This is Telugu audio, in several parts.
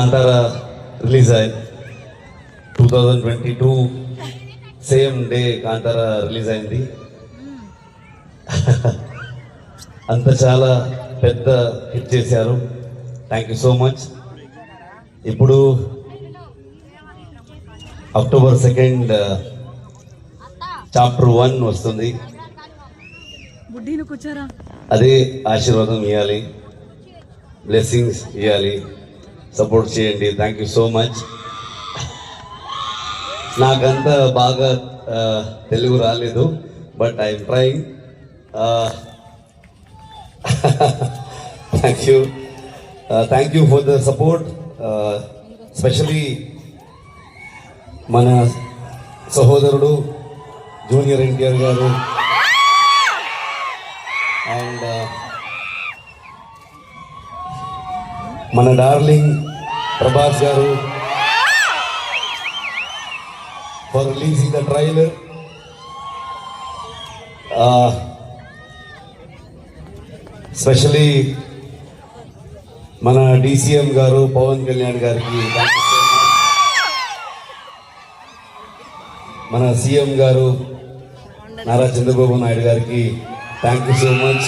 కాంతార రిలీజ్ అయింది two thousand twenty two same day Kantara release అయింది? అంత చాలా పెద్ద హిట్ చేశారు. థ్యాంక్ యూ సో మచ్ ఇప్పుడు అక్టోబర్ సెకండ్ చాప్టర్ వన్ వస్తుంది. అదే ఆశీర్వాదం ఇవ్వాలి బ్లెస్సింగ్స్ ఇవ్వాలి సపోర్ట్ చేయండి. థ్యాంక్ యూ సో మచ్ నాకంత బాగా తెలుగు రాలేదు but I'm trying thank you thank you for the support specially మన సహోదరుడు జూనియర్ ఎన్టీఆర్ గారు. అండ్ మన darling Prabhas garu. For releasing the trailer specially మన డిసిఎం గారు పవన్ కళ్యాణ్ గారికి మన సీఎం గారు నారా చంద్రబాబు నాయుడు గారికి thank you so much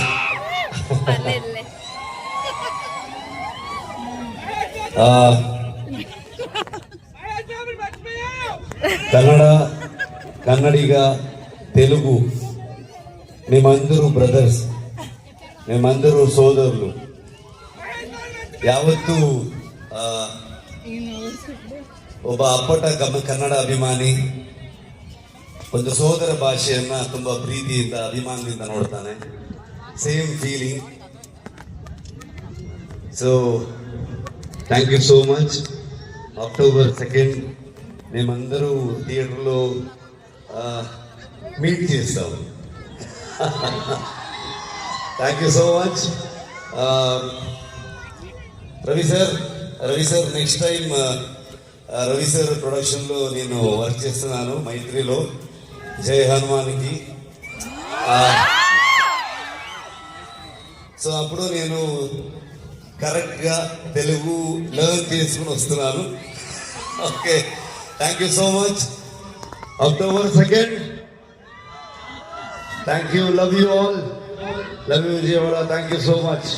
ఆ, కన్నడ కన్నడిగా తెలుగు మేమందరూ బ్రదర్స్ మేమందరూ సోదరులు యావత్తు ఆ, ಒಬ್ಬ ಅಪ್ಪಟ ಗಮ ಕನ್ನಡ ಅಭಿಮಾನಿ ಒಂದು ಸೋದರ ಭಾಷೆಯನ್ನ ತುಂಬಾ ಪ್ರೀತಿಯಿಂದ ಅಭಿಮಾನದಿಂದ ನೋಡ್ತಾನೆ same feeling so thank you so much October second మేమందరూ థియేటర్లో మీట్ చేస్తాం thank you so much Ravi sir Ravi sir next time Ravi sir ప్రొడక్షన్లో నేను వర్క్ చేస్తున్నాను మైత్రిలో. జయ హనుమాన్కి. సో అప్పుడు నేను కరెక్ట్గా తెలుగు లెర్న్ చేసుకుని వస్తున్నాను okay thank you so much October second thank you love you all love you Vijayawada. Thank you so much